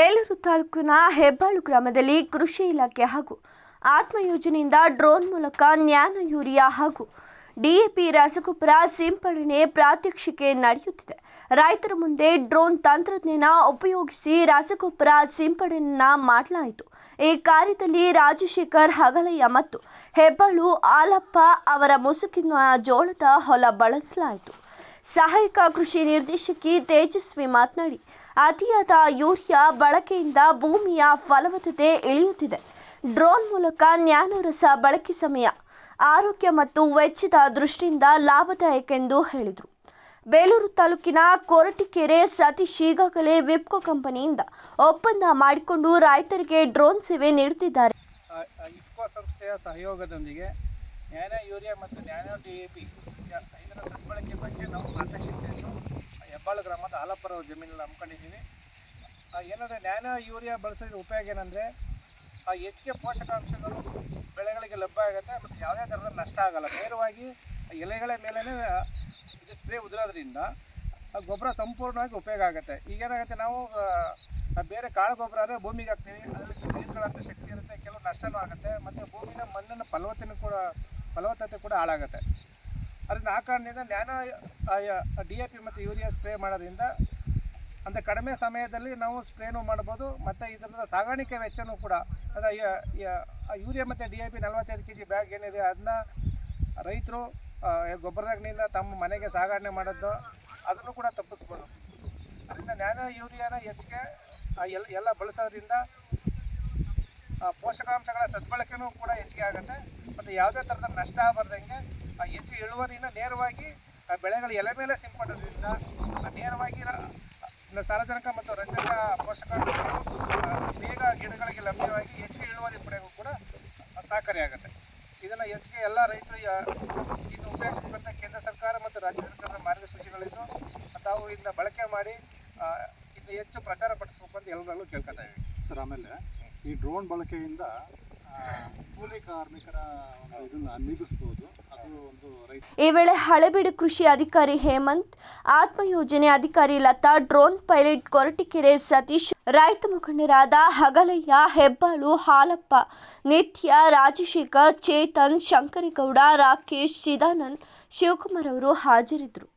ಬೇಲೂರು ತಾಲೂಕಿನ ಹೆಬ್ಬಾಳು ಗ್ರಾಮದಲ್ಲಿ ಕೃಷಿ ಇಲಾಖೆ ಹಾಗೂ ಆತ್ಮ ಯೋಜನೆಯಿಂದ ಡ್ರೋನ್ ಮೂಲಕ ನ್ಯಾನ ಯೂರಿಯಾ ಹಾಗೂ ಡಿಎಪಿ ರಸಗೊಬ್ಬರ ಸಿಂಪಡಣೆ ಪ್ರಾತ್ಯಕ್ಷಿಕೆ ನಡೆಯುತ್ತಿದೆ. ರೈತರ ಮುಂದೆ ಡ್ರೋನ್ ತಂತ್ರಜ್ಞಾನ ಉಪಯೋಗಿಸಿ ರಸಗೊಬ್ಬರ ಸಿಂಪಡಣೆಯನ್ನ ಮಾಡಲಾಯಿತು. ಈ ಕಾರ್ಯದಲ್ಲಿ ರಾಜಶೇಖರ್ ಹಗಲಯ್ಯ ಮತ್ತು ಹೆಬ್ಬಾಳು ಆಲಪ್ಪ ಅವರ ಮುಸುಕಿನ ಜೋಳದ ಹೊಲ ಬಳಸಲಾಯಿತು. ಸಹಾಯಕ ಕೃಷಿ ನಿರ್ದೇಶಕಿ ತೇಜಸ್ವಿ ಮಾತನಾಡಿ, ಅತಿಯಾದ ಯೂರಿಯಾ ಬಳಕೆಯಿಂದ ಭೂಮಿಯ ಫಲವತ್ತತೆ ಇಳಿಯುತ್ತಿದೆ. ಡ್ರೋನ್ ಮೂಲಕ ನ್ಯಾನೋರಸ ಬಳಕೆ ಸಮಯ, ಆರೋಗ್ಯ ಮತ್ತು ವೆಚ್ಚದ ದೃಷ್ಟಿಯಿಂದ ಲಾಭದಾಯಕ ಎಂದು ಹೇಳಿದರು. ಬೇಲೂರು ತಾಲೂಕಿನ ಕೊರಟಿಕೆರೆ ಸತೀಶ್ ಈಗಾಗಲೇ ವಿಪ್ಕೋ ಕಂಪನಿಯಿಂದ ಒಪ್ಪಂದ ಮಾಡಿಕೊಂಡು ರೈತರಿಗೆ ಡ್ರೋನ್ ಸೇವೆ ನೀಡುತ್ತಿದ್ದಾರೆ. ಇಫ್ಕೋ ಸಂಸ್ಥೆಯ ಸಹಯೋಗದೊಂದಿಗೆ ನ್ಯಾನೋ ಯೂರಿಯಾ ಮತ್ತು ನ್ಯಾನೋ ಡಿ ಎ ಪಿ ಇದರ ಸದ್ಬಳಕೆ ಬಗ್ಗೆ ಆಲಪ್ಪರ ಜಮೀನಲ್ಲಿ ಹಮ್ಮಿಕೊಂಡಿದ್ದೀವಿ. ಏನಂದರೆ ನ್ಯಾನೋ ಯೂರಿಯಾ ಬಳಸೋದ್ರ ಉಪಯೋಗ ಏನಂದರೆ ಆ ಹೆಚ್ಚಿಗೆ ಪೋಷಕಾಂಶಗಳು ಬೆಳೆಗಳಿಗೆ ಲಭ್ಯ ಆಗುತ್ತೆ ಮತ್ತು ಯಾವುದೇ ಥರದ ನಷ್ಟ ಆಗಲ್ಲ. ನೇರವಾಗಿ ಎಲೆಗಳ ಮೇಲೇ ಇದು ಸ್ಪ್ರೇ ಉದುರೋದ್ರಿಂದ ಆ ಗೊಬ್ಬರ ಸಂಪೂರ್ಣವಾಗಿ ಉಪಯೋಗ ಆಗುತ್ತೆ. ಈಗೇನಾಗುತ್ತೆ ನಾವು ಬೇರೆ ಕಾಳು ಗೊಬ್ಬರ ಅಂದರೆ ಭೂಮಿಗೆ ಹಾಕ್ತೀವಿ. ಅದರಲ್ಲಿ ನೀರುಗಳಂತ ಶಕ್ತಿ ಇರುತ್ತೆ, ಕೆಲವು ನಷ್ಟನೂ ಆಗುತ್ತೆ, ಮತ್ತು ಭೂಮಿನ ಮಣ್ಣಿನ ಫಲವತ್ತತೆ ಕೂಡ ಫಲವತ್ತತೆ ಕೂಡ ಹಾಳಾಗುತ್ತೆ. ಅದರಿಂದ ಆ ಕಾರಣದಿಂದ ನ್ಯಾನೋ ಡಿ ಎ ಪಿ ಮತ್ತು ಯೂರಿಯಾ ಸ್ಪ್ರೇ ಮಾಡೋದ್ರಿಂದ ಅಂದರೆ ಕಡಿಮೆ ಸಮಯದಲ್ಲಿ ನಾವು ಸ್ಪ್ರೇನೂ ಮಾಡ್ಬೋದು, ಮತ್ತು ಇದರಿಂದ ಸಾಗಾಣಿಕೆ ವೆಚ್ಚನೂ ಕೂಡ. ಅಂದರೆ ಯೂರಿಯಾ ಮತ್ತು ಡಿ ಎ ಪಿ ನಲ್ವತ್ತೈದು ಕೆ ಜಿ ಬ್ಯಾಗ್ ಏನಿದೆ ಅದನ್ನ ರೈತರು ಗೊಬ್ಬರದಾಗಿನಿಂದ ತಮ್ಮ ಮನೆಗೆ ಸಾಗಣೆ ಮಾಡೋದು, ಅದನ್ನು ಕೂಡ ತಪ್ಪಿಸ್ಬೋದು. ಅದರಿಂದ ನ್ಯಾನೋ, ಯೂರಿಯಾನ ಹೆಚ್ಚಿಗೆ ಎಲ್ಲ ಎಲ್ಲ ಬಳಸೋದ್ರಿಂದ ಪೋಷಕಾಂಶಗಳ ಸದ್ಬಳಕೆನೂ ಕೂಡ ಹೆಚ್ಚಿಗೆ ಆಗುತ್ತೆ, ಮತ್ತು ಯಾವುದೇ ಥರದ ನಷ್ಟ ಆಗಬಾರ್ದಂಗೆ ಹೆಚ್ಚು ಇಳುವರಿನ ನೇರವಾಗಿ ಬೆಳೆಗಳ ಎಲೆ ಮೇಲೆ ಸಿಂಪಡೋದ್ರಿಂದ ನೇರವಾಗಿ ಸಾರಜನಕ ಮತ್ತು ರಂಜಕ ಪೋಷಕಾಂಶಗಳು ಬೇಗ ಗಿಡಗಳಿಗೆ ಲಭ್ಯವಾಗಿ ಹೆಚ್ಚಿಗೆ ಇಳುವರಿ ಪಡೆಯೋಕ್ಕೂ ಕೂಡ ಸಹಕಾರಿಯಾಗುತ್ತೆ ಇದನ್ನು ಹೆಚ್ಚಿಗೆ ಎಲ್ಲ ರೈತರು ಇನ್ನು ಉಪಯೋಗಿಸಬೇಕಂತ ಕೇಂದ್ರ ಸರ್ಕಾರ ಮತ್ತು ರಾಜ್ಯ ಸರ್ಕಾರದ ಮಾರ್ಗಸೂಚಿಗಳಿದ್ದು, ತಾವು ಇದನ್ನ ಬಳಕೆ ಮಾಡಿ ಇದನ್ನ ಹೆಚ್ಚು ಪ್ರಚಾರ ಪಡಿಸ್ಬೇಕು ಅಂತ ಎಲ್ಲರಲ್ಲೂ ಕೇಳ್ಕೊತಾ ಇದ್ದೀವಿ ಸರ್, ಆಮೇಲೆ ಈ ಡ್ರೋನ್ ಬಳಕೆಯಿಂದ ಈ ವೇಳೆ ಹಳೆಬೀಡು ಕೃಷಿ ಅಧಿಕಾರಿ ಹೇಮಂತ್ ಆತ್ಮ ಯೋಜನೆ ಅಧಿಕಾರಿ ಲತಾ, ಡ್ರೋನ್ ಪೈಲಟ್ ಕೊರಟಿಕೆರೆ ಸತೀಶ್, ರೈತ ಮುಖಂಡರಾದ ಹಗಲಯ್ಯ, ಹೆಬ್ಬಾಳು, ಹಾಲಪ್ಪ, ನಿತ್ಯ, ರಾಜಶೇಖರ್, ಚೇತನ್, ಶಂಕರೇಗೌಡ, ರಾಕೇಶ್, ಚಿದಾನಂದ್, ಶಿವಕುಮಾರ್ ಅವರು ಹಾಜರಿದ್ದರು.